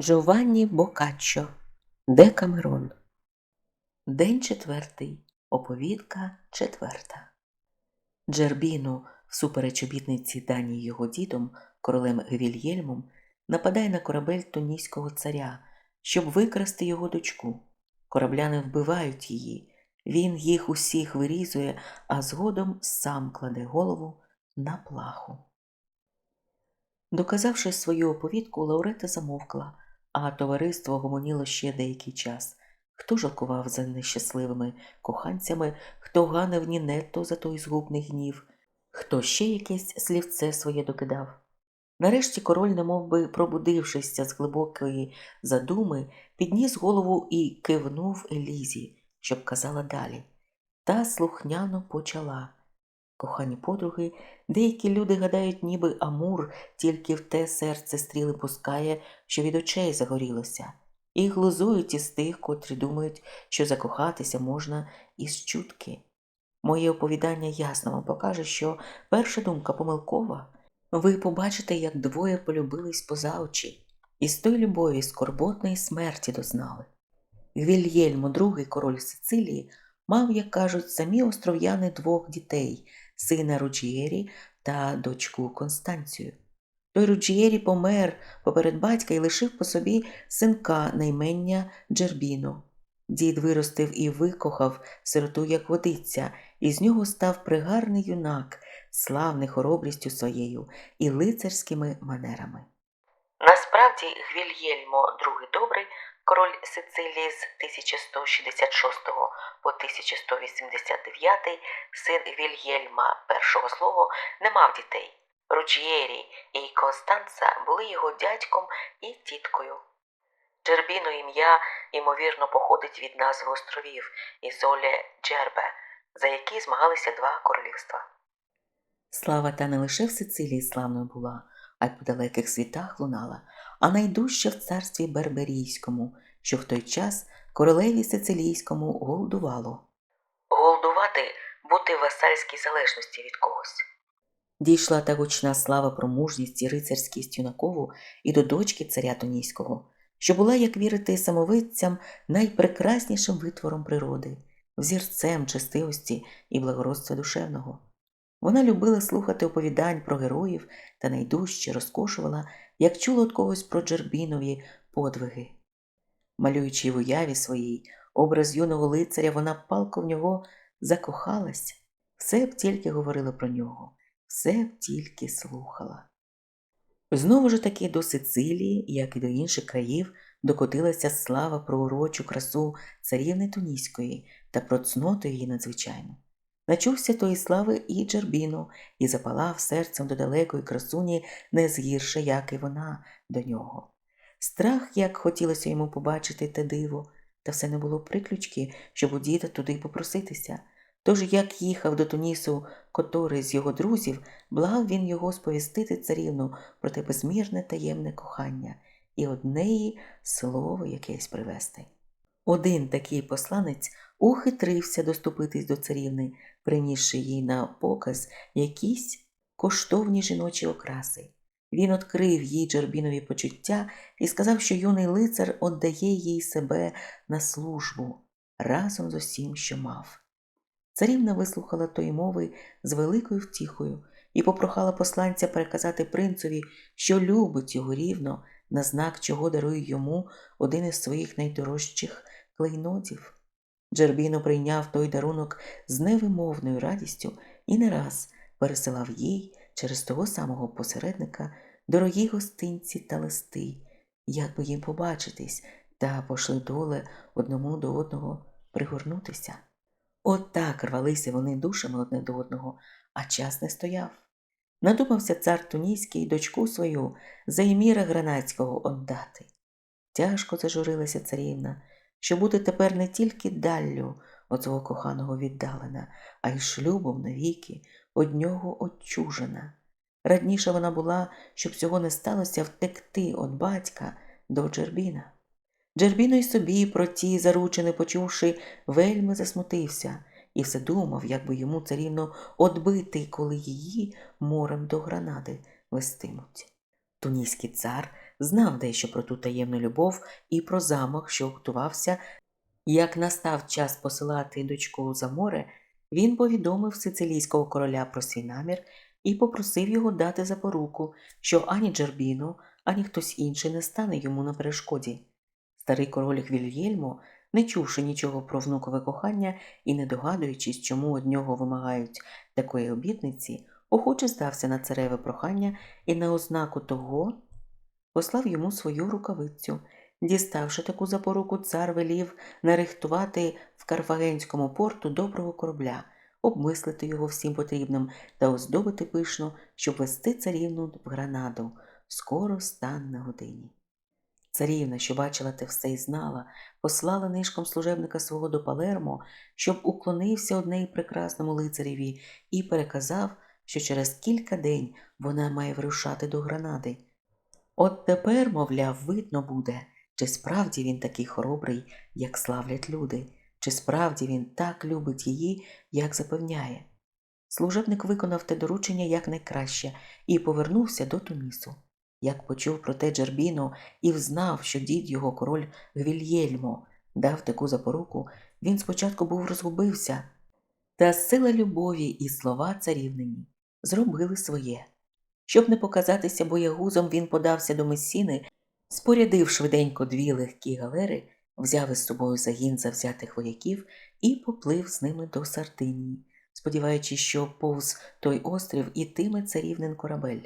Джованні Бокаччо Декамерон День четвертий. Оповідка четверта. Джербіно, всупереч обітниці даній його дідом, королем Гвільєльмом, нападає на корабель туніського царя, щоб викрасти його дочку. Корабляни вбивають її, він їх усіх вирізує, а згодом сам кладе голову на плаху. Доказавши свою оповідку, Лаурета замовкла, а товариство гомоніло ще деякий час. Хто жалкував за нещасливими коханцями, хто ганив Нінетто за той згубний гнів, хто ще якесь слівце своє докидав. Нарешті король, немов би пробудившися з глибокої задуми, підніс голову і кивнув Елізі, щоб казала далі. Та слухняно почала. Кохані подруги, деякі люди гадають, ніби Амур тільки в те серце стріли пускає, що від очей загорілося, і глузують із тих, котрі думають, що закохатися можна із чутки. Моє оповідання ясно вам покаже, що перша думка помилкова. Ви побачите, як двоє полюбились поза очі, і з той любові скорботної смерті дознали. Гвільєльмо, другий король Сицилії, мав, як кажуть, самі остров'яни двох дітей сина Руджієрі та дочку Констанцію. Той Руджієрі помер поперед батька і лишив по собі синка наймення Джербіно. Дід виростив і викохав сироту, як водиця, і з нього став пригарний юнак, славний хоробрістю своєю і лицарськими манерами. Насправді Гвільєльмо II Добрий, король Сицилії з 1166 по 1189, син Вільєльма першого слова, не мав дітей. Руджієрі і Констанца були його дядьком і тіткою. Джербіно ім'я, ймовірно, походить від назви островів Ізоле Джербе, за які змагалися два королівства. Слава та не лише в Сицилії славною була, а й по далеких світах лунала, а найдужча в царстві Берберійському, що в той час королеві Сицилійському голодувало. Голодувати бути в васальській залежності від когось. Дійшла та гучна слава про мужність і рицарськість юнакову і до дочки царя Тоніського, що була, як вірити самовидцям, найпрекраснішим витвором природи, взірцем честивості і благородства душевного. Вона любила слухати оповідань про героїв та найдужче розкошувала, як чула від когось про Джербінові подвиги. Малюючи в уяві своїй образ юного лицаря, вона палко в нього закохалась, все б тільки говорила про нього, все б тільки слухала. Знову ж таки до Сицилії, як і до інших країв, докотилася слава про урочу красу царівни Туніської та про цноту її надзвичайну. Начувся тої слави і Джербіно, і запалав серцем до далекої красуні не згірше, як і вона до нього. Страх, як хотілося йому побачити те диво, та все не було приключки, щоб у діда туди попроситися. Тож, як їхав до Тунісу котрий з його друзів, благав він його сповістити царівну про те безмірне таємне кохання і однеї слово якесь привести. Один такий посланець ухитрився доступитись до царівни, принісши їй на показ якісь коштовні жіночі окраси. Він відкрив їй Джербінові почуття і сказав, що юний лицар віддає їй себе на службу разом з усім, що мав. Царівна вислухала тої мови з великою втіхою і попрохала посланця переказати принцові, що любить його рівно, на знак чого дарує йому один із своїх найдорожчих клейнотів. Джербіно прийняв той дарунок з невимовною радістю і не раз пересилав їй через того самого посередника дорогі гостинці та листи, як би їм побачитись та пошли доле одному до одного пригорнутися. От так рвалися вони душами одне до одного, а час не стояв. Надумався цар Туніський дочку свою за Єміра Гранацького отдати. Тяжко зажурилася царівна, що буде тепер не тільки даллю от свого коханого віддалена, а й шлюбом навіки од нього отчужена. Радніше вона була, щоб цього не сталося втекти від батька до Джербіна. Джербіно й собі про ті заручини почувши, вельми засмутився і все думав, як би йому царівно одбити, коли її морем до гранади вестимуть. Туніський цар знав дещо про ту таємну любов і про замах, що готувався. Як настав час посилати дочку за море, він повідомив сицилійського короля про свій намір і попросив його дати запоруку, що ані Джербіно, ані хтось інший не стане йому на перешкоді. Старий король Гвільєльмо, не чувши нічого про внукове кохання і не догадуючись, чому від нього вимагають такої обітниці, охоче здався на цареве прохання і на ознаку того послав йому свою рукавицю. Діставши таку запоруку, цар велів нарихтувати в Карфагенському порту доброго корабля, обмислити його всім потрібним та оздобити пишно, щоб вести царівну в Гранаду. Скоро стан на годині. Царівна, що бачила те все і знала, послала нишком служебника свого до Палермо, щоб уклонився однеї прекрасному лицареві і переказав, що через кілька день вона має вирушати до Гранади. От тепер, мовляв, видно буде, чи справді він такий хоробрий, як славлять люди, чи справді він так любить її, як запевняє. Служебник виконав те доручення якнайкраще і повернувся до Тунісу. Як почув про те Джербіно і взнав, що дід його король Гвільєльмо дав таку запоруку, він спочатку був розгубився, та сила любові і слова царівнині зробили своє. Щоб не показатися боягузом, він подався до Месіни, спорядив швиденько дві легкі галери, взяв із собою загін завзятих вояків і поплив з ними до Сардинії, сподіваючись, що повз той острів ітиме царівнин корабель.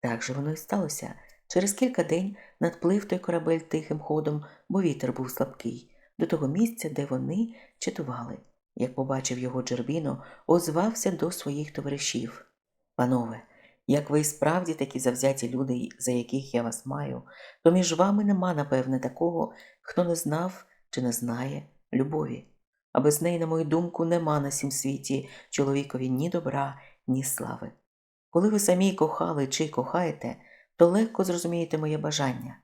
Так же воно й сталося. Через кілька день надплив той корабель тихим ходом, бо вітер був слабкий, до того місця, де вони чатували. Як побачив його Джербіно, озвався до своїх товаришів. Панове, як ви і справді такі завзяті люди, за яких я вас маю, то між вами нема, напевне, такого, хто не знав чи не знає любові. А без неї, на мою думку, нема на сім світі чоловікові ні добра, ні слави. Коли ви самі кохали чи кохаєте, то легко зрозумієте моє бажання.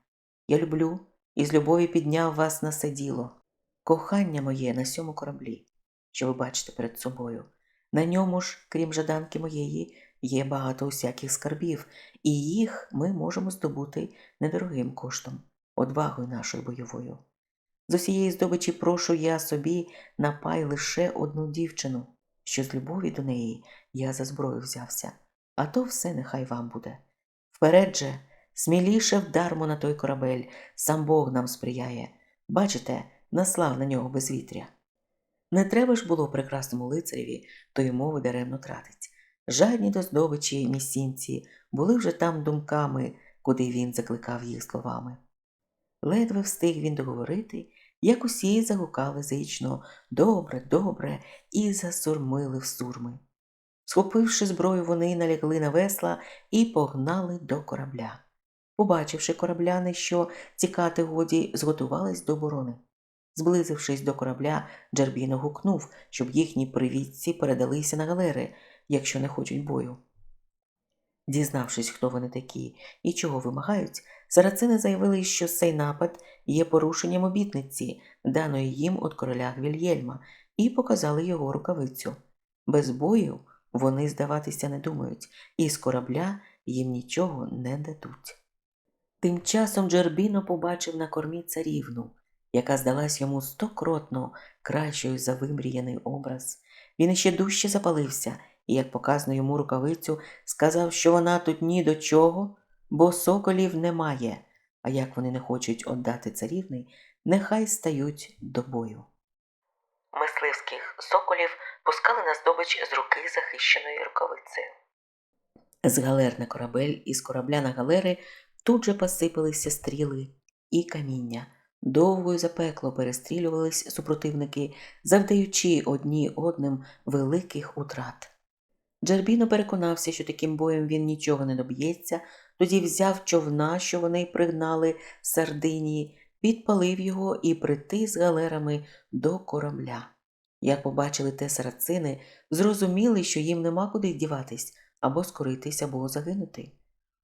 Я люблю і з любові підняв вас на це діло. Кохання моє на сьому кораблі, що ви бачите перед собою. На ньому ж, крім жаданки моєї, є багато усяких скарбів, і їх ми можемо здобути недорогим коштом, одвагою нашою бойовою. З усієї здобичі прошу я собі на пай лише одну дівчину, що з любові до неї я за зброю взявся, а то все нехай вам буде. Вперед же, сміліше вдармо на той корабель, сам Бог нам сприяє. Бачите, наслав на нього безвітря. Не треба ж було прекрасному лицареві, то й мови даремно тратить. Жадні до здобичі місінці були вже там думками, куди він закликав їх словами. Ледве встиг він договорити, як усі загукали зично добре, добре, і засурмили в сурми. Схопивши зброю, вони налягли на весла і погнали до корабля. Побачивши корабляни, що тікати годі, зготувались до оборони. Зблизившись до корабля, Джербіно гукнув, щоб їхні привітці передалися на галери, якщо не хочуть бою. Дізнавшись, хто вони такі і чого вимагають, сарацини заявили, що цей напад є порушенням обітниці, даної їм від короля Гвільєльма, і показали його рукавицю. Без бою вони здаватися не думають, і з корабля їм нічого не дадуть. Тим часом Джербіно побачив на кормі царівну, яка здалась йому стокротно кращою за вимріяний образ. Він іще дужче запалився і, як показано йому рукавицю, сказав, що вона тут ні до чого, бо соколів немає, а як вони не хочуть віддати царівни, нехай стають до бою. Мисливських соколів пускали на здобич з руки захищеної рукавицею. З галер на корабель і з корабля на галери тут же посипалися стріли і каміння. Довго й запекло перестрілювались супротивники, завдаючи одні одним великих утрат. Джербіно переконався, що таким боєм він нічого не доб'ється, тоді взяв човна, що вони пригнали з Сардинії, підпалив його і притис галерами до корабля. Як побачили те сарацини, зрозуміли, що їм нема куди діватись або скоритись, або загинути.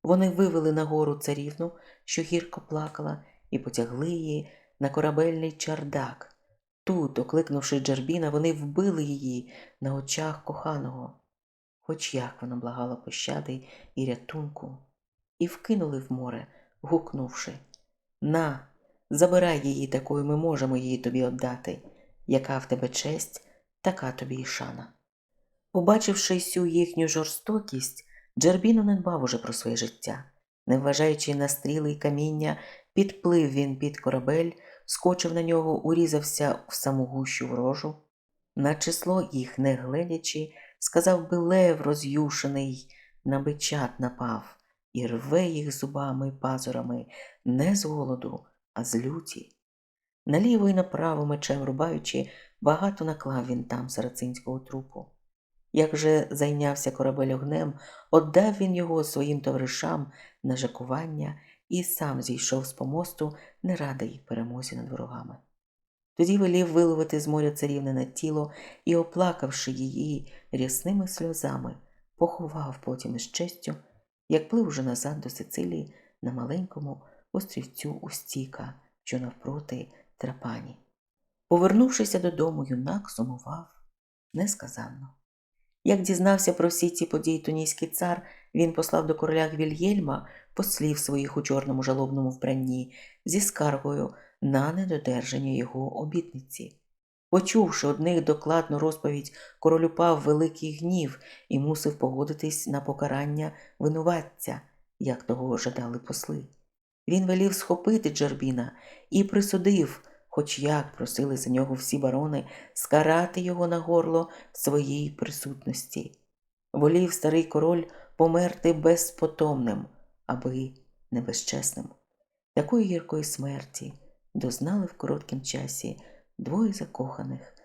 Вони вивели на гору царівну, що гірко плакала, і потягли її на корабельний чардак. Тут, окликнувши Джербіна, вони вбили її на очах коханого, хоч як вона благала пощади і рятунку, і вкинули в море гукнувши На, забирай її такою, ми можемо її тобі віддати. Яка в тебе честь, така тобі і шана. Побачивши всю їхню жорстокість, Джербіно не дбав уже про своє життя. Не вважаючи на стріли й каміння, підплив він під корабель, скочив на нього, урізався в саму гущу ворожу. На число їх не гледячи, сказав би лев роз'юшений, на бичат напав, і рве їх зубами й пазурами не з голоду, а з люті. Наліво й направо мечем рубаючи, багато наклав він там сарацинського трупу. Як же зайнявся корабель огнем, отдав він його своїм товаришам на жакування і сам зійшов з помосту, не радий перемозі над ворогами. Тоді велів виловити з моря царівне тіло і, оплакавши її рясними сльозами, поховав потім із честю, як плив уже назад до Сицилії на маленькому острівцю Устіка, що навпроти Трапані. Повернувшися додому, юнак сумував несказанно. Як дізнався про всі ці події тунійський цар, він послав до короля Гвільєльма послів своїх у чорному жалобному вбранні зі скаргою на недодержання його обітниці. Почувши одних докладну розповідь, король упав великий гнів і мусив погодитись на покарання винуватця, як того жадали посли. Він велів схопити Джербіна і присудив, хоч як просили за нього всі барони, скарати його на горло в своїй присутності. Волів старий король померти безпотомним, аби не безчесним. Такої гіркої смерті дознали в короткім часі двоє закоханих,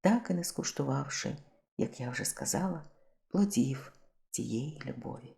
так і не скуштувавши, як я вже сказала, плодів цієї любові.